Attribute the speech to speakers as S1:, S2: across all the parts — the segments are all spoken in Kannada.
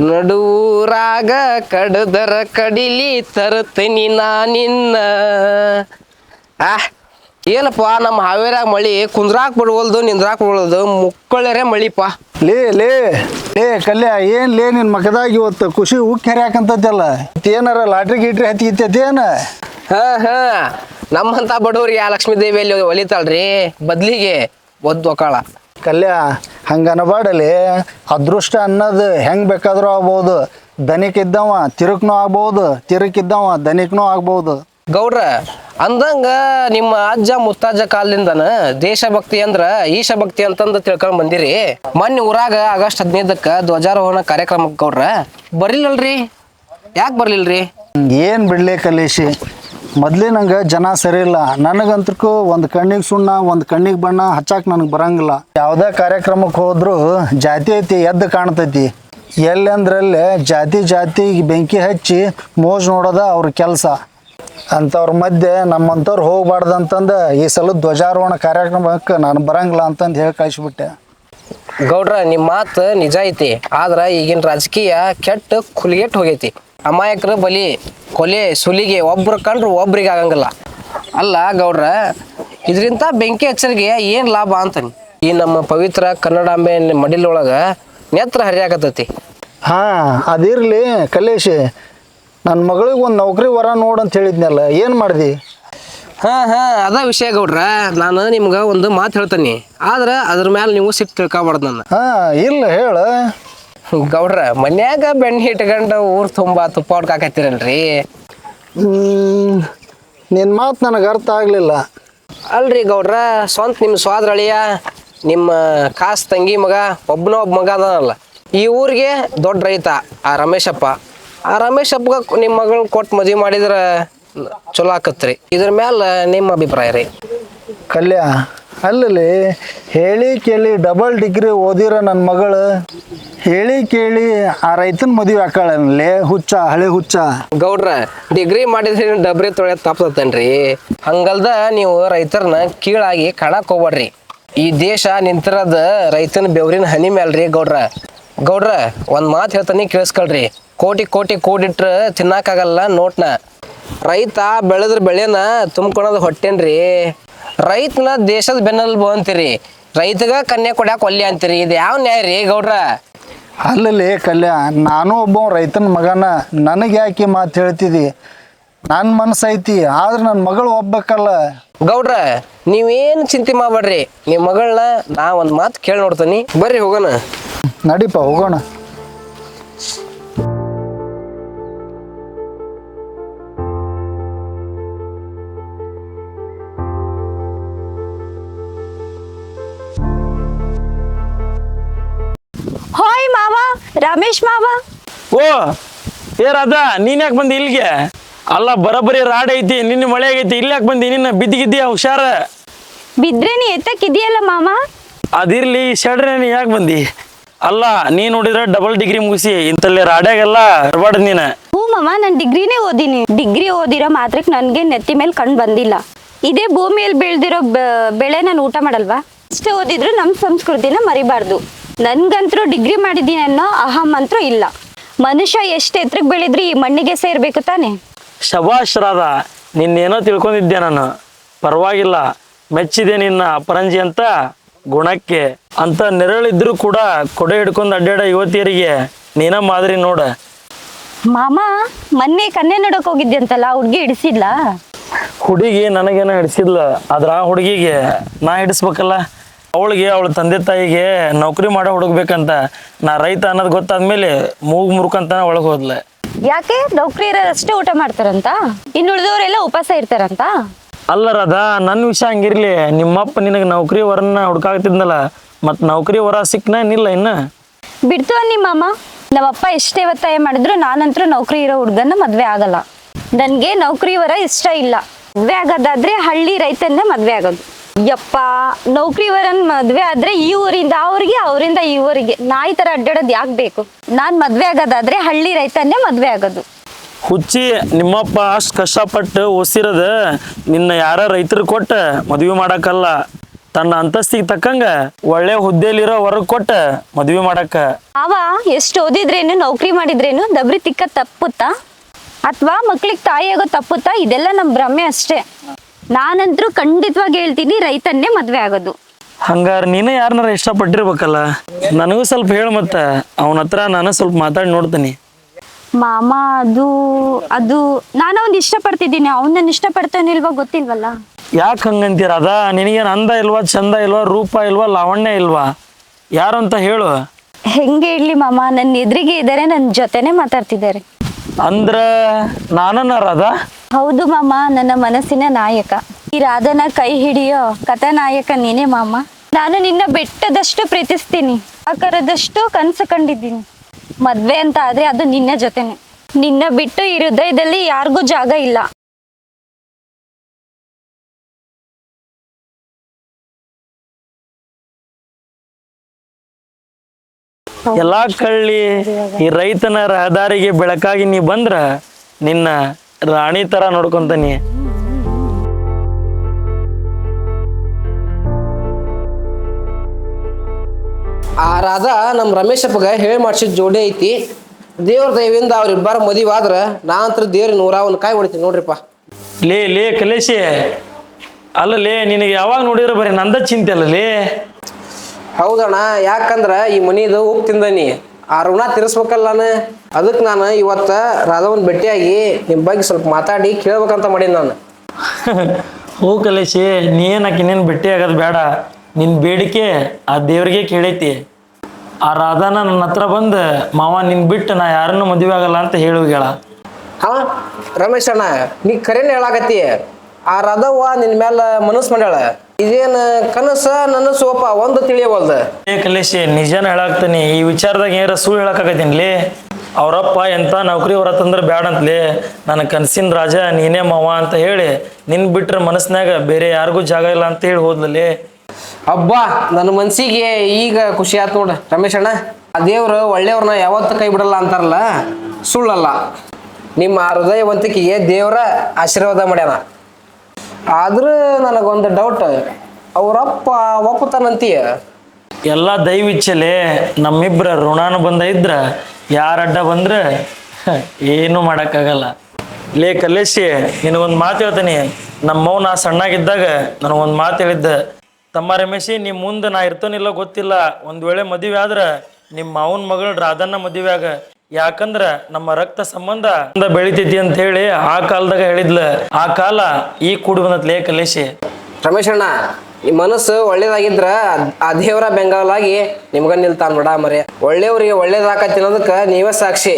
S1: ನಡುವೂರಾಗ ಕಡದರ ಕಡಿಲಿ ತರ್ತನಿ ನಾನಿನ್ನ ಆ ಏನಪ್ಪ ನಮ್ಮ ಹಾವೇರಾಗ ಮಳಿ ಕುಂದ್ರಾಕ್ ಬಿಡ್ವಲ್ದು ನಿಂದ್ರಾಕ್ ಬಿಡ್ವಲ್ದು ಮುಕ್ಕಳರೆ ಮಳಿಪ್ಪ.
S2: ಲೇ ಲೇ ಲೇ ಕಲ್ಯ ಏನ್ ಲೇ ನಿನ್ ಮಕದಾಗ ಇವತ್ತು ಖುಷಿ ಉಕ್ಕಿ ಹರಿಯಾಕಂತದ್ದಲ್ಲ ಏನಾರ ಲಾಟ್ರಿ ಗೀಟ್ರಿ ಹತ್ತಿಗಿತ್ತೇನ ಹ
S1: ಹಾ. ಹಾ ನಮ್ಮಂತ ಬಡವ್ರಿಗೆ ಆ ಲಕ್ಷ್ಮೀ ದೇವಿಯಲ್ಲಿ ಒಲಿತಾಳ್ರಿ ಬದ್ಲಿಗೆ ಒದ್ದು ಒಕಾಳ
S2: ಕಲ್ಯ ಹಂಗ ಅನಬಾಡಲಿ ಅದೃಷ್ಟ ಅನ್ನೋದು ಹೆಂಗ್ ಬೇಕಾದರೂ ಆಗ್ಬೋದು. ದನಿಕ್ ಇದ್ದವ ತಿರುಕ್ನೂ ಆಗ್ಬೋದು ತಿರುಕಿದ್ದವ ದನಿಕ್ನೂ ಆಗ್ಬೋದು.
S1: ಗೌಡ್ರ ಅಂದಂಗ ನಿಮ್ಮ ಅಜ್ಜ ಮುತ್ತಾಜ ಕಾಲದಿಂದನ ದೇಶಭಕ್ತಿ ಅಂದ್ರ ಈಶಭಕ್ತಿ ಅಂತಂದು ತಿಳ್ಕೊಂಡ್ ಬಂದಿರಿ. ಮೊನ್ನೆ ಊರಾಗ ಆಗಸ್ಟ್ ಹದಿನೈದಕ್ಕ ಧ್ವಜಾರೋಹಣ ಕಾರ್ಯಕ್ರಮಕ್ಕೆ ಗೌಡ್ರ. ಬರ್ಲಿಲ್ಲಲ್ರಿ? ಯಾಕೆ ರೀ
S2: ಏನು ಬಿಡ್ಲಿ ಕಲೇಶಿ? ಮೊದ್ಲಿನಂಗೆ ಜನ ಸರಿ ಇಲ್ಲ. ನನಗಂತಕ್ಕೂ ಒಂದು ಕಣ್ಣಿಗೆ ಸುಣ್ಣ, ಒಂದು ಕಣ್ಣಿಗೆ ಬಣ್ಣ ಹಚ್ಚಾಕ್ ನನಗೆ ಬರಂಗಿಲ್ಲ. ಯಾವುದೇ ಕಾರ್ಯಕ್ರಮಕ್ಕೆ ಹೋದ್ರು ಜಾತಿ ಐತಿ, ಎದ್ದು ಕಾಣ್ತೈತಿ. ಎಲ್ಲಿ ಅಂದ್ರಲ್ಲೇ ಜಾತಿ ಜಾತಿಗೆ ಬೆಂಕಿ ಹಚ್ಚಿ ಮೋಜ್ ನೋಡೋದ ಅವ್ರ ಕೆಲಸ. ಅಂಥವ್ರ ಮಧ್ಯೆ ನಮ್ಮಂಥವ್ರು ಹೋಗ್ಬಾರ್ದು ಅಂತಂದು ಈ ಸಲ ಧ್ವಜಾರೋಹಣ ಕಾರ್ಯಕ್ರಮಕ್ಕೆ ನಾನು ಬರಂಗಿಲ್ಲ ಅಂತಂದು ಹೇಳಿ ಕಳಿಸ್ಬಿಟ್ಟೆ.
S1: ಗೌಡ್ರ ನಿಮ್ಮ ಮಾತು ನಿಜ ಐತಿ, ಆದ್ರ ಈಗಿನ ರಾಜಕೀಯ ಕೆಟ್ಟ ಕುಲಿಗೆಟ್ ಹೋಗೈತಿ. ಅಮಾಯಕರ ಬಲಿ, ಕೊಲೆ, ಸುಲಿಗೆ ಒಬ್ರು ಕಂಡ್ರು ಒಬ್ರಿಗೆ ಆಗಂಗಿಲ್ಲ. ಅಲ್ಲ ಗೌಡ್ರ ಇದರಿಂದ ಬೆಂಕಿ ಹಚ್ಚರಿಗೆ ಏನು ಲಾಭ ಅಂತಾನೆ? ಈ ನಮ್ಮ ಪವಿತ್ರ ಕನ್ನಡಾಂಬೆ ಮಡಿಲೊಳಗ ನೇತ್ರ ಹರಿಯಾಕತ್ತೈತಿ
S2: ಹಾಂ, ಅದಿರಲಿ ಕಲೇಶ್ ನನ್ನ ಮಗಳಿಗೆ ಒಂದು ನೌಕರಿ ವರ ನೋಡು ಅಂತ ಹೇಳಿದ್ನಲ್ಲ, ಏನು ಮಾಡ್ದಿ?
S1: ಹಾ ಹಾ ಅದ ವಿಷಯ ಗೌಡ್ರ. ನಾನು ನಿಮ್ಗೆ ಒಂದು ಮಾತು ಹೇಳ್ತೀನಿ. ಆದ್ರೆ ಅದ್ರ ಮೇಲೆ ನೀವು ಸಿಟ್ಟು ತಿಳ್ಕೊಬಾರ್ದು ನನ್ನ.
S2: ಹಾಂ ಇಲ್ಲ ಹೇಳು.
S1: ಗೌಡ್ರ ಮನ್ಯಾಗ ಬೆಣ್ಣೆ ಇಟ್ಕೊಂಡು ಊರ್ ತುಂಬಾ ತುಪ್ಪ ಹೊಡ್ಕಾಕತ್ತೀರಲ್ರಿ
S2: ನಿನ್ನ ಮಾತು ನನಗೆ ಅರ್ಥ ಆಗಲಿಲ್ಲ.
S1: ಅಲ್ರಿ ಗೌಡ್ರ ಸ್ವಂತ ನಿಮ್ಮ ಸ್ವಾದ್ರಳಿಯ ನಿಮ್ಮ ಕಾಸ್ ತಂಗಿ ಮಗ ಒಬ್ಬನ ಒಬ್ಬ ಮಗ ಅದಾನಲ್ಲ. ಈ ಊರಿಗೆ ದೊಡ್ಡ ರೈತ ಆ ರಮೇಶಪ್ಪ. ಆ ರಮೇಶಪ್ಪಗ ನಿಮ್ಮ ಮಗಳನ್ನ ಕೊಟ್ಟು ಮದುವೆ ಮಾಡಿದ್ರೆ ಚಲೋ ಆಕತ್ರಿ. ಇದ್ರ ಮ್ಯಾಲ ನಿಮ್ಮ ಅಭಿಪ್ರಾಯ ರೀ?
S2: ಕಲ್ಯ ಅಲ್ಲಲ್ಲಿ ಹೇಳಿ ಕೇಳಿ ಡಬಲ್ ಡಿಗ್ರಿ ಓದಿರೋ ನನ್ನ ಮಗಳು ಹೇಳಿ ಕೇಳಿ ಆ ರೈತನ ಮದುವೆ ಹಾಕಾಳಲ್ಲೇ ಹುಚ್ಚ ಹಳೆ ಹುಚ್ಚ.
S1: ಗೌಡ್ರ ಡಿಗ್ರಿ ಮಾಡಿದ್ರೆ ಡಬ್ರಿ ತೊಳೆ ತಪ್ತತೇನ್ರಿ ಹಂಗಲ್ದ ನೀವು ರೈತರನ್ನ ಕೀಳಾಗಿ ಕಾಣಕ್ ಹೋಗ್ಬೇಡ್ರಿ ಈ ದೇಶ ನಿಂತಿರೋದ ರೈತನ ಬೆವರಿನ ಹನಿ ಮ್ಯಾಲ್ರಿ ಗೌಡ್ರ. ಗೌಡ್ರ ಒಂದ್ ಮಾತು ಹೇಳ್ತಾನೆ ಕೇಳಿಸ್ಕೊಳ್ರಿ. ಕೋಟಿ ಕೋಟಿ ಕೂಡಿಟ್ರ ತಿನ್ನಾಕಾಗಲ್ಲ ನೋಟ್ನ. ರೈತ ಬೆಳೆದ್ರ ಬೆಳೆನ ತುಂಬ್ಕೊಳೋದು ಹೊಟ್ಟೆನ್ರಿ. ರೈತನ ದೇಶದ ಬೆನ್ನೆಲುಬು ಅಂತೀರಿ. ರೈತಗ ಕನ್ಯಾ ಕೊಡ್ಯಾಕ ಒಲ್ಲೆ ಅಂತೀರಿ. ಇದು ಯಾವ ನ್ಯಾಯ ರೀ ಗೌಡ್ರ?
S2: ಅಲ್ಲಲ್ಲಿ ಕಲ್ಯ ನಾನು ಒಬ್ಬ ರೈತನ ಮಗನ ನನಗೆ ಯಾಕೆ ಮಾತು ಹೇಳ್ತಿದಿ? ನನ್ನ ಮನಸ್ಸು ಐತಿ ಆದ್ರೆ ನನ್ನ ಮಗಳು ಒಬ್ಬಕ್ಕಲ್ಲ
S1: ಗೌಡ್ರ ನೀವೇನು ಚಿಂತೆ ಮಾಡಬೇಡ್ರಿ. ನಿಮ್ಮ ಮಗಳನ್ನ ನಾ ಒಂದು ಮಾತು ಕೇಳಿ ನೋಡ್ತೀನಿ. ಬರ್ರಿ ಹೋಗೋಣ.
S2: ನಡಿಪ ಹೋಗೋಣ.
S3: ರಮೇಶ್ ಮಾವ?
S4: ಓ ಏ ರಾಧಾ ನೀನ್ ಯಾಕೆ ಬಂದಿ ಇಲ್ಲಿಗೆ? ಅಲ್ಲ ಬರಬರಿ ರಾಡ್ ಐತಿ ನಿನ್ನ ಮಳೆ ಆಗೈತಿ ಇಲ್ಲಿ ಯಾಕೆ ಬಂದಿ? ನಿನ್ನ ಬಿದ್ದಿಗಿದ್ದೀಯ ಹುಷಾರ?
S3: ಬಿದ್ರೆ ನೀ ಎತ್ತಕ್ಕಿದೆಯಲ್ಲ ಮಾವ?
S4: ಅದಿರ್ಲಿ ಶಡ್ರೆ ನೀ ಯಾಕೆ ಬಂದಿ? ಅಲ್ಲ ನೀ ನೋಡಿದ್ರೆ ಡಬಲ್ ಡಿಗ್ರಿ ಮುಗಿಸಿ ಇಂತಲ್ಲಿ ರಾಡ್ಯಾಗೆಲ್ಲ ಬರ್ಬಾರ್ದ ನೀನ.
S3: ಹ್ಞೂ ಮಾವ ನಾನು ಡಿಗ್ರಿನೇ ಓದಿನಿ. ಡಿಗ್ರಿ ಓದಿರೋ ಮಾತ್ರಕ್ಕೆ ನನಗೆ ನೆತ್ತಿ ಮೇಲೆ ಕಣ್ಣು ಬಂದಿಲ್ಲ. ಇದೇ ಭೂಮಿಯಲ್ಲಿ ಬೆಳೆದಿರೋ ಬೆಳೆ ನಾನು ಊಟ ಮಾಡಲ್ವಾ? ಇಷ್ಟೇ ಓದಿದ್ರು ನಮ್ಮ ಸಂಸ್ಕೃತಿನ ಮರಿಬಾರ್ದು. ನನ್ಗಂತರೂ ಡಿಗ್ರಿ ಮಾಡಿದ್ದೀನಿ ಅನ್ನೋ ಅಹಂ ಅಂತರೂ ಇಲ್ಲ. ಮನುಷ್ಯ ಎಷ್ಟು ಎತ್ತರಕ್ಕೆ ಬೆಳೆದ್ರಿ ಈ ಮಣ್ಣಿಗೆ ಸೇರ್ಬೇಕು ತಾನೆ?
S4: ರಾಧಾ ನಿನ್ನೇನೋ ತಿಳ್ಕೊಂಡಿದ್ದೆ ನಾನು. ಪರವಾಗಿಲ್ಲ ಮೆಚ್ಚಿದೆ ನಿನ್ನ ಅಪರಂಜಿ ಅಂತ ಗುಣಕ್ಕೆ. ಅಂತ ನೆರಳಿದ್ರು ಕೂಡ ಕೊಡೆ ಹಿಡ್ಕೊಂಡು ಅಡ್ಡಾಡ ಯುವತಿಯರಿಗೆ ನೀನ ಮಾದರಿ ನೋಡ.
S3: ಮಾಮ ಮೊನ್ನೆ ಕನ್ನೆ ನೋಡಕ್ ಹೋಗಿದ್ದೆ ಅಂತಲ್ಲ ಹುಡ್ಗಿ ಹಿಡಿಸಿಲ್ಲ
S4: ಹುಡುಗಿ ನನಗೇನೋ ಹಿಡಿಸಿಲ್ಲ ಆದ್ರ ಆ ಹುಡುಗಿಗೆ ನಾ ಹಿಡಿಸ್ಬೇಕಲ್ಲ. ಅವಳಿಗೆ ಅವಳ ತಂದೆ ತಾಯಿಗೆ ನೌಕರಿ ಮಾಡೋ ಹುಡುಗಬೇಕಂತ ನಾ ರೈತ ಅನ್ನೋದು ಗೊತ್ತಾದ್ಮೇಲೆ ಮೂಗು ಮುರ್ಕಂತ ಒಳಗೆ ಹೋದ್ಲೆ.
S3: ಯಾಕೆ? ನೌಕರಿ ಅಷ್ಟೇ ಊಟ ಮಾಡ್ತಾರಂತ? ಇನ್ನು ಉಳಿದವರೆಲ್ಲ ಉಪವಾಸ ಇರ್ತಾರಂತ?
S4: ಅಲ್ಲ ರಾಧಾ ನನ್ನ ವಿಷಯ ಹಂಗಿರ್ಲಿ. ನಿಮ್ಮಪ್ಪ ನಿನಗೆ ನೌಕರಿ ವರನ್ನ ಹುಡುಕಾಗ್ತಿದ್ನಲ್ಲ ಮತ್ತೆ ನೌಕರಿ ವರ ಸಿಕ್ಕನ ಏನಿಲ್ಲ ಇನ್ನ?
S3: ಬಿಡ್ತು ನಿಮ್ಮ ಅಮ್ಮ ನಮ್ಮಪ್ಪ ಎಷ್ಟೇ ಒತ್ತಾಯ ಮಾಡಿದ್ರು ನಾನಂತರೂ ನೌಕರಿ ಇರೋ ಹುಡ್ಗನ್ನ ಮದ್ವೆ ಆಗಲ್ಲ. ನನ್ಗೆ ನೌಕರಿ ವರ ಇಷ್ಟ ಇಲ್ಲ. ಮದ್ವೆ ಆಗೋದಾದ್ರೆ ಹಳ್ಳಿ ರೈತನ್ನೇ ಮದ್ವೆ ಆಗೋದು. ಯಪ್ಪ ನೌಕರಿ ವರನ್ ಮದ್ವೆ ಆದ್ರೆ ಈ ಊರಿಂದ ಅವ್ರಿಗೆ ಅವರಿಂದ ಈ ಊರಿಗೆ. ನಾಯಿ ತರ ಅಡ್ಡಾಡೋದು ಯಾಕೆ ಬೇಕು? ನಾನ್ ಮದ್ವೆ ಆಗೋದಾದ್ರೆ ಹಳ್ಳಿ ರೈತನ್ನೇ ಮದ್ವೆ ಆಗೋದು.
S4: ಹುಚ್ಚಿ ನಿಮ್ಮಪ್ಪ ಅಷ್ಟು ಕಷ್ಟಪಟ್ಟು ಓಸಿರದ ನಿನ್ನ ಯಾರ ರೈತರು ಕೊಟ್ಟ ಮದುವೆ ಮಾಡಕ್ಕಲ್ಲ ತನ್ನ ಅಂತಸ್ತಿಗೆ ತಕ್ಕಂಗ ಒಳ್ಳೆ ಹುದ್ದೆಲಿರೋ ಹೊರಗೆ ಕೊಟ್ಟ ಮದ್ವೆ ಮಾಡಕ್ಕ.
S3: ಅವ ಎಷ್ಟು ಓದಿದ್ರೇನು ನೌಕರಿ ಮಾಡಿದ್ರೇನು ದಬ್ರಿ ತಿಕ್ಕ ತಪ್ಪುತ್ತಾ? ಅಥವಾ ಮಕ್ಳಿಗೆ ತಾಯಿ ಆಗೋ ತಪ್ಪುತ್ತಾ? ಇದೆಲ್ಲ ನಮ್ ಭ್ರಮೆ ಅಷ್ಟೇ. ನಾನಂತರೂ ಖಂಡಿತವಾಗಿ ಹೇಳ್ತೀನಿ ರೈತನ್ನೇ ಮದ್ವೆ ಆಗೋದು.
S4: ಹಂಗಾರ ನೀನೇ ಯಾರನ್ನಾರ ಇಷ್ಟಪಟ್ಟಿರ್ಬೇಕಲ್ಲ? ನನಗೂ ಸ್ವಲ್ಪ ಹೇಳು ಮತ್ತೆ ಅವನ ಹತ್ರ ನಾನು ಸ್ವಲ್ಪ ಮಾತಾಡಿ ನೋಡ್ತೀನಿ.
S3: ಮಾಮ ಅದು ಅದು ನಾನು ಅವ್ನ ಇಷ್ಟಪಡ್ತಿದ್ದೀನಿ ಅವ್ನು ನನ್ನ ಇಷ್ಟಪಡ್ತಾನಿಲ್ವಾ ಗೊತ್ತಿಲ್ವಲ್ಲ?
S4: ಯಾಕೆ ಹಂಗಂತೀರ? ಅದ ನಿನಗೇನು ಅಂದ ಇಲ್ವಾ ಚಂದ ಇಲ್ವಾ ರೂಪ ಇಲ್ವಾ ಲಾವಣ್ಯ ಇಲ್ವಾ? ಯಾರು ಅಂತ ಹೇಳು.
S3: ಹೆಂಗೆ ಇರ್ಲಿ ಮಾಮ ನನ್ನ ಎದುರಿಗೆ ಇದ್ದಾರೆ ನನ್ನ ಜೊತೆನೆ ಮಾತಾಡ್ತಿದ್ದಾರೆ.
S4: ಅಂದ್ರ ನಾನನ್ನ ರಾಧ?
S3: ಹೌದು ಮಾಮ, ನನ್ನ ಮನಸ್ಸಿನ ನಾಯಕ. ಈ ರಾಧನ ಕೈ ಹಿಡಿಯೋ ಕಥಾನಾಯಕ ನೀನೇ ಮಾಮ. ನಾನು ನಿನ್ನ ಬೆಟ್ಟದಷ್ಟು ಪ್ರೀತಿಸ್ತೀನಿ ಆಕಾರದಷ್ಟು ಕನಸು ಕಂಡಿದ್ದೀನಿ. ಮದ್ವೆ ಅಂತ ಆದ್ರೆ ಅದು ನಿನ್ನ ಜೊತೆನೆ. ನಿನ್ನ ಬಿಟ್ಟು ಈ ಹೃದಯದಲ್ಲಿ ಯಾರಿಗೂ ಜಾಗ ಇಲ್ಲ.
S4: ಎಲ್ಲಾ ಕಳ್ಳಿ ಈ ರೈತನ ರಹದಾರಿಗೆ ಬೆಳಕಾಗಿ ನೀ ಬಂದ್ರ ನಿನ್ನ ರಾಣಿ ತರ ನೋಡ್ಕೊಂತಾನಿ
S1: ಆ ರಾಧಾ ನಮ್ಮ ರಮೇಶಪ್ಪಗ ಹೇಳಿ ಮಾಡ್ಸಿದ ಜೋಡಿ ಐತಿ. ದೇವ್ರ ದಯವಿಂದ ಅವ್ರಿಬ್ಬರ ಮದಿವಾದ್ರ ಆದ್ರ ನಾ ಅಂತರ ದೇವ್ರ ನೂರ ಒಂದು ಕಾಯಿ ಹೊಡಿತೀನಿ ನೋಡ್ರಿಪ್ಪ.
S4: ಲೇ ಲೇ ಕಲೇಶಿ. ಅಲ್ಲ ಲೇ ನಿನಗೆ ಯಾವಾಗ ನೋಡಿದ್ರೆ ಬರೀ ನಂದ ಚಿಂತೆ ಅಲ್ಲ ಲೇ.
S1: ಹೌದಣ್ಣ ಯಾಕಂದ್ರ ಈ ಮನಿದು ಉಪ್ಪು ತಿಂದನಿ. ಆ ಋಣ ತೀರಿಸ್ಬೇಕಲ್ಲ ನಾನು. ಅದಕ್ಕೆ ನಾನು ಇವತ್ತ ರಾಧವನ್ ಭೇಟಿಯಾಗಿ ನಿಮ್ಮ ಬಗ್ಗೆ ಸ್ವಲ್ಪ ಮಾತಾಡಿ ಕೇಳ್ಬೇಕಂತ ಮಾಡೀನಿ ನಾನು.
S4: ಹೂ ಕಲೇಶಿ ನೀ ಏನಕ್ಕೆ ಇನ್ನೇನು ಭೇಟಿ ಆಗೋದು ಬೇಡ. ನಿನ್ನ ಬೇಡಿಕೆ ಆ ದೇವ್ರಿಗೆ ಕೇಳೈತಿ. ಆ ರಾಧಾನ ನನ್ನ ಹತ್ರ ಬಂದು ಮಾವ ನಿನ್ ಬಿಟ್ಟು ನಾ ಯಾರನ್ನು ಮದುವೆ ಆಗಲ್ಲ ಅಂತ ಹೇಳುಗೇಳ
S1: ಹಾ? ರಮೇಶ್ ಅಣ್ಣ ನೀ ಕರೆನೇ ಹೇಳಾಕತ್ತಿ? ಆ ರಾಧವ್ವ ನಿನ್ ಮೇಲೆ ಮನಸ್ಸು ಮಾಡ್ಯಾಳ. ಇದೇನು ಕನಸ ನನ್ನ ಸೋಪ ಒಂದು ತಿಳಿಯವಲ್ದು
S4: ಏ ಕಲೇಶಿ ನಿಜಾನ ಹೇಳಾಕ್ತೀನಿ. ಈ ವಿಚಾರದಾಗ ಏನಾರ ಸುಳ್ಳು ಹೇಳಕ್ಕಾಗತ್ತೀನಿ ಅವರಪ್ಪ ಎಂತ ನೌಕರಿ ಹೊರತಂದ್ರೆ ಬ್ಯಾಡ ಅಂತಲೇ? ನನ್ನ ಕನಸಿನ ರಾಜ ನೀನೇ ಮಾವ ಅಂತ ಹೇಳಿ ನಿನ್ ಬಿಟ್ರೆ ಮನಸ್ಸಿನಾಗ ಬೇರೆ ಯಾರಿಗೂ ಜಾಗ ಇಲ್ಲ ಅಂತ ಹೇಳಿ ಹೋದ್ಲಿ
S1: ಅಬ್ಬಾ ನನ್ನ ಮನ್ಸಿಗೆ ಈಗ ಖುಷಿ ಆಯ್ತು ನೋಡ ರಮೇಶ್ ಅಣ್ಣ. ಆ ದೇವ್ರು ಒಳ್ಳೆಯವ್ರನ್ನ ಯಾವತ್ತು ಕೈ ಬಿಡಲ್ಲ ಅಂತಾರಲ್ಲ? ಸುಳ್ಳಲ್ಲ. ನಿಮ್ಮ ಹೃದಯವಂತಿಕೆಗೆ ದೇವರ ಆಶೀರ್ವಾದ ಮಾಡ್ಯಾನ. ಆದ್ರೂ ನನಗೊಂದು ಡೌಟ್ ಅವರಪ್ಪ ಒಪ್ಪುತ್ತಾನಂತೀಯ?
S4: ಎಲ್ಲ ದೈವಿಚ್ಛಲೆ ನಮ್ಮಿಬ್ಬರ ಋಣಾನು ಬಂದ ಇದ್ರ ಯಾರ ಅಡ್ಡ ಬಂದ್ರೆ ಏನು ಮಾಡೋಕ್ಕಾಗಲ್ಲ. ಲೇ ಕಲೇಶಿ ನಿನಗೊಂದು ಮಾತು ಹೇಳ್ತೀನಿ. ನಮ್ಮ ಮೌನ ಸಣ್ಣಾಗಿದ್ದಾಗ ನನಗೊಂದು ಮಾತು ಹೇಳಿದ್ದ. ತಮ್ಮ ರಮೇಶಿ ನಿಮ್ಮ ಮುಂದೆ ನಾ ಇರ್ತೇನಿಲ್ಲ ಗೊತ್ತಿಲ್ಲ. ಒಂದು ವೇಳೆ ಮದುವೆ ಆದ್ರೆ ನಿಮ್ಮ ಮಾವನ ಮಗಳು ರಾಧನ್ನ ಮದುವೆ ಆಗ ಯಾಕಂದ್ರ ನಮ್ಮ ರಕ್ತ ಸಂಬಂಧ ಬೆಳಿತೈತಿ ಅಂತ ಹೇಳಿ ಆ ಕಾಲದಾಗ ಹೇಳಿದ್ಲ. ಆ ಕಾಲ ಈ ಕೂಡಿ ಲೇ ಕಲೇಶಿ
S1: ರಮೇಶಣ್ಣ ಈ ಮನಸ್ಸು ಒಳ್ಳೇದಾಗಿದ್ರ ಆ ದೇವರ ಬೆಂಗಾಲಾಗಿ ನಿಮ್ಗ ನಿಲ್ತಾನ ಬಿಡ ಮರಿ. ಒಳ್ಳೆಯವ್ರಿಗೆ ಒಳ್ಳೇದಾಕತಿ ಅನ್ನೋದಕ್ಕೆ ನೀವೇ ಸಾಕ್ಷಿ.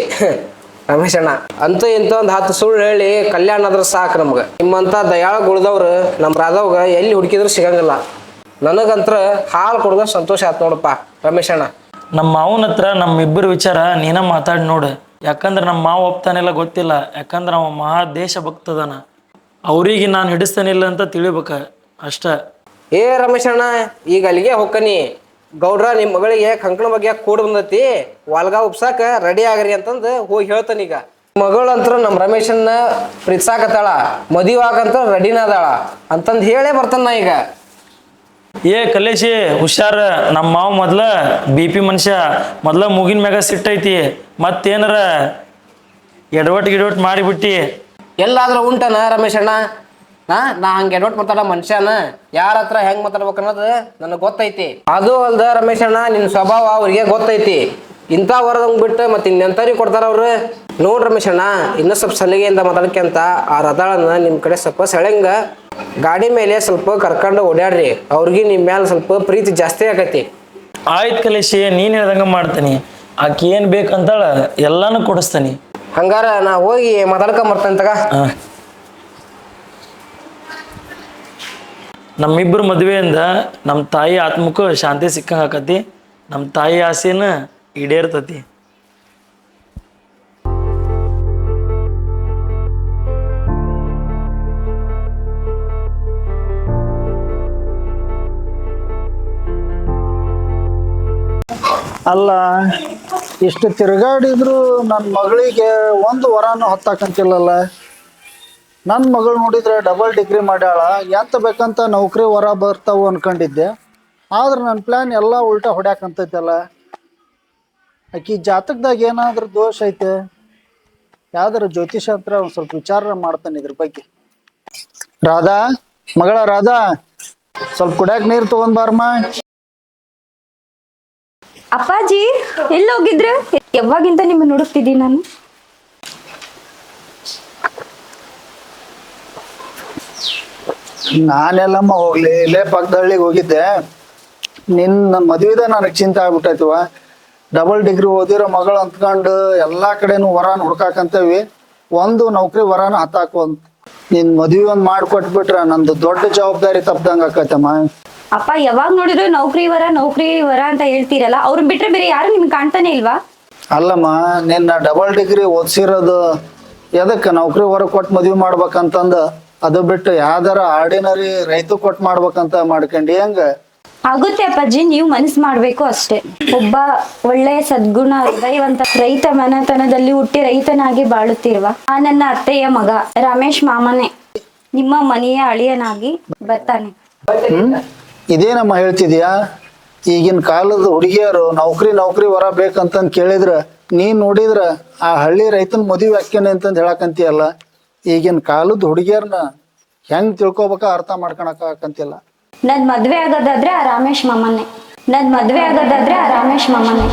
S1: ರಮೇಶಣ್ಣ ಅಂತೂ ಇಂಥ ಒಂದು ಹತ್ತು ಸುಳ್ಳು ಹೇಳಿ ಕಲ್ಯಾಣ ಆದ್ರೆ ಸಾಕು ನಮ್ಗೆ. ನಿಮ್ಮಂತ ದಯಾಳ ಗುಳ್ದವ್ರು ನಮ್ಮ ರಾಧವ್ಗ ಎಲ್ಲಿ ಹುಡುಕಿದ್ರು ಸಿಗಂಗಿಲ್ಲ. ನನಗಂತ್ರ ಹಾಲು ಕುಡ್ದ ಸಂತೋಷ ಆಯ್ತು ನೋಡಪ್ಪ ರಮೇಶಣ್ಣ
S4: ನಮ್ಮ ಮಾವನ ಹತ್ರ ನಮ್ಮಿಬ್ಬರ ವಿಚಾರ ನೀನ ಮಾತಾಡಿ ನೋಡು. ಯಾಕಂದ್ರೆ ನಮ್ಮ ಮಾವ ಒಪ್ತಾನೆಲ್ಲ ಗೊತ್ತಿಲ್ಲ. ಯಾಕಂದ್ರೆ ಅವ ಮಹಾ ದೇಶ ಭಕ್ತದನ ಅವ್ರಿಗೆ ನಾನು ಹಿಡಿಸ್ತಾನಿಲ್ಲ ಅಂತ ತಿಳಿಬೇಕ. ಅಷ್ಟ.
S1: ಏ ರಮೇಶಣ್ಣ, ಈಗ ಅಲ್ಲಿಗೆ ಹೊಕ್ಕನಿ ಗೌಡ್ರ ನಿಮ್ಮ ಮಗಳಿಗೆ ಕಂಕಣ ಬಗ್ಗೆ ಕೂಡ್ ಬಂದತಿ. ವಾಲ್ಗ ಉಪ್ಸಾಕ ರೆಡಿ ಆಗ್ರಿ ಅಂತಂದು ಹೋಗಿ ಹೇಳ್ತಾನೀಗ ಮಗಳಂತ್ರ ನಮ್ಮ ರಮೇಶನ್ನ ಪ್ರೀತ್ಸಾಕತ್ತಾಳ ಮದುವೆ ಆಗಂತ ರೆಡಿನಾದಾಳ ಅಂತಂದು ಹೇಳೇ ಬರ್ತಾನ ಈಗ.
S4: ಏ ಕಲೇಶಿ ಹುಷಾರ. ನಮ್ಮ ಮಾವ ಮೊದ್ಲ ಬಿ ಪಿ ಮನುಷ್ಯ, ಮೊದ್ಲ ಮುಗಿನ ಮ್ಯಾಗ ಸಿಟ್ಟೈತಿ. ಮತ್ತೇನಾರ ಎಡವಟ್ ಗಿಡವಟ್ ಮಾಡಿಬಿಟ್ಟಿ.
S1: ಎಲ್ಲಾದ್ರೂ ಉಂಟನ ರಮೇಶ್ ಅಣ್ಣ? ಹಾ ನಾ ಹಂಗೆ ಎಡವಟ್ ಮಾತಾಡೋ ಮನುಷ್ಯನ. ಯಾರ ಹತ್ರ ಹೆಂಗ್ ಮಾತಾಡ್ಬೇಕು ಅನ್ನೋದು ನನಗೆ ಗೊತ್ತೈತಿ. ಅದು ಅಲ್ದ ರಮೇಶ್ ಅಣ್ಣ ನಿನ್ನ ಸ್ವಭಾವ ಅವ್ರಿಗೆ ಗೊತ್ತೈತಿ. ಇಂಥ ವರದಂಗೆ ಬಿಟ್ಟು ಮತ್ತೆ ಇನ್ನೆಂತವ್ರಿಗೆ ಕೊಡ್ತಾರ ಅವರು? ನೋಡ್ರಿ ರಮೇಶಣ್ಣ ಇನ್ನೂ ಸ್ವಲ್ಪ ಸಲಿಗೆಯಿಂದ ಮಾತಾಡ್ಕೊಂತ ಆ ರಥಳನ್ನ ನಿಮ್ಮ ಕಡೆ ಸ್ವಲ್ಪ ಸೆಳೆಂಗ. ಗಾಡಿ ಮೇಲೆ ಸ್ವಲ್ಪ ಕರ್ಕೊಂಡು ಓಡಾಡ್ರಿ. ಅವ್ರಿಗೆ ನಿಮ್ಮ ಮೇಲೆ ಸ್ವಲ್ಪ ಪ್ರೀತಿ ಜಾಸ್ತಿ ಆಗತಿ
S4: ಆಯ್ತು ಕಲೇಶಿ ನೀನು ಹೇಳ್ದಂಗೆ ಮಾಡ್ತೀನಿ. ಆಕೆ ಏನು ಬೇಕಂತಾಳ ಎಲ್ಲಾನು ಕೊಡಿಸ್ತೀನಿ.
S1: ಹಂಗಾರ ನಾ ಹೋಗಿ ಮಾತಾಡ್ಕೊಂಬರ್ತೇನೆ ತಗ.
S4: ನಮ್ಮಿಬ್ಬರ ಮದುವೆಯಿಂದ ನಮ್ಮ ತಾಯಿ ಆತ್ಮಕ್ಕೂ ಶಾಂತಿ ಸಿಕ್ಕಂಗೆ ಆಕತಿ ನಮ್ಮ ತಾಯಿ ಆಸೆನ ಈಡೇರ್ತತಿ.
S2: ಅಲ್ಲ, ಇಷ್ಟು ತಿರುಗಾಡಿದ್ರು ನನ್ನ ಮಗಳಿಗೆ ಒಂದು ವರನೂ ಹೊತ್ತಾಕಂತಿಲ್ಲಲ್ಲ. ನನ್ನ ಮಗಳು ನೋಡಿದ್ರೆ ಡಬಲ್ ಡಿಗ್ರಿ ಮಾಡ್ಯಾಳ, ಎಂತ ಬೇಕಂತ ನೌಕರಿ ವರ ಬರ್ತಾವು ಅನ್ಕೊಂಡಿದ್ದೆ. ಆದ್ರೆ ನನ್ನ ಪ್ಲ್ಯಾನ್ ಎಲ್ಲ ಉಲ್ಟಾ ಹೊಡ್ಯಾಕಂತೈತಲ್ಲ. ಆಕಿ ಜಾತಕದಾಗ ಏನಾದ್ರೂ ದೋಷ ಐತೆ? ಯಾವ್ದಾರ ಜ್ಯೋತಿಷಾಸ್ತ್ರ ಒಂದ್ ಸ್ವಲ್ಪ ವಿಚಾರ ಮಾಡ್ತಾನೆ ಇದ್ರ ಬಗ್ಗೆ. ರಾಧಾ ಮಗಳ ರಾಧಾ ಸ್ವಲ್ಪ ಕುಡ್ಯಾಕ ನೀರ್ ತಗೊಂಡ್ ಬಾರಮ್ಮ
S3: ಅಪ್ಪಾಜಿ ಎಲ್ಲಿ ಹೋಗಿದ್ರು ಯಾವಾಗಿಂದ ನಿಮ್ಮ ಹುಡುಕ್ತಿದ್ದೀನಿ ನಾನು?
S2: ನಾನೆಲ್ಲಮ್ಮ ಹೋಗ್ಲಿ ಇಲ್ಲೇ ಪಕ್ಕದಳ್ಳಿಗೆ ಹೋಗಿದ್ದೆ. ನಿನ್ನ ಮದುವೆದ ನನಗೆ ಚಿಂತೆ ಆಗ್ಬಿಟ್ಟೈತಿವ ಡಬಲ್ ಡಿಗ್ರಿ ಓದಿರೋ ಮಗಳು ಅಂತ್ಕೊಂಡು ಎಲ್ಲಾ ಕಡೆನೂ ವರಾನ ಹುಡ್ಕಾಕಂತೇವಿ. ಒಂದು ನೌಕರಿ ವರಾನ ಹತ್ತಾಕು ಅಂತ ನಿನ್ ಮದುವೆ ಒಂದ್ ಮಾಡ್ಕೊಟ್ಬಿಟ್ರ ನಂದು ದೊಡ್ಡ ಜವಾಬ್ದಾರಿ ತಪ್ದಂಗ ಆಕೈತಮ್ಮ.
S3: ಅಪ್ಪ ಯಾವಾಗ ನೋಡಿದ್ರು ನೌಕರಿ ವರ ನೌಕರಿ ವರ ಅಂತ ಹೇಳ್ತೀರಲ್ಲ ಅವ್ರನ್ನ ಬಿಟ್ರೆ ಬೇರೆ ಯಾರು ನಿಮ್ಗೆ ಕಾಣ್ತಾನೆ ಇಲ್ವಾ?
S2: ಅಲ್ಲಮ್ಮ ನಿನ್ನ ಡಬಲ್ ಡಿಗ್ರಿ ಓದ್ಸಿರೋದು ಎದಕ್ಕೆ ನೌಕರಿ ವರ ಕೊಟ್ಟು ಮದುವೆ ಮಾಡ್ಬೇಕಂತಂದ? ಅದು ಬಿಟ್ಟು ಯಾವ್ದಾರ ಆರ್ಡಿನರಿ ರೈತ ಕೊಟ್ಟು ಮಾಡ್ಬೇಕಂತ ಮಾಡ್ಕೊಂಡಿ ಹೆಂಗ?
S3: ಆಗುತ್ತೆ ಅಪ್ಪಾಜಿ, ನೀವು ಮನಸ್ಸು ಮಾಡ್ಬೇಕು ಅಷ್ಟೇ. ಒಬ್ಬ ಒಳ್ಳೆಯ ಸದ್ಗುಣ ಹೃದಯವಂತ ರೈತ ಮನೆತನದಲ್ಲಿ ಹುಟ್ಟಿ ರೈತನಾಗಿ ಬಾಳುತ್ತಿರುವ ಆ ನನ್ನ ಅತ್ತೆಯ ಮಗ ರಮೇಶ್ ಮಾಮನೆ, ನಿಮ್ಮ ಮನೆಯ ಅಳಿಯನಾಗಿ ಬರ್ತಾನೆ.
S2: ಇದೇನಮ್ಮ ಹೇಳ್ತಿದ್ಯಾ? ಈಗಿನ ಕಾಲದ ಹುಡುಗಿಯರು ನೌಕರಿ ನೌಕರಿ ಹೊರ ಬೇಕಂತಂದ್ ಕೇಳಿದ್ರ, ನೀನ್ ನೋಡಿದ್ರ ಆ ಹಳ್ಳಿ ರೈತನ ಮದುವೆ ಹಾಕ್ಯಾನೆ ಅಂತಂದ್ ಹೇಳಕಂತೀಯಲ್ಲ? ಈಗಿನ ಕಾಲದ ಹುಡುಗಿಯರ್ನ ಹೆಂಗ್ ತಿಳ್ಕೊಬೇಕ ಅರ್ಥ ಮಾಡ್ಕೊಳಕ ಆಕಂತಿಲ್ಲ
S3: ನನ್ ಮದ್ವೆ ಆಗೋದಾದ್ರೆ ಆ ರಾಮೇಶ್ ಮಾಮನೆ ನನ್ ಮದ್ವೆ ಆಗೋದಾದ್ರೆ ಆ ರಾಮೇಶ್ ಮಾಮನೆ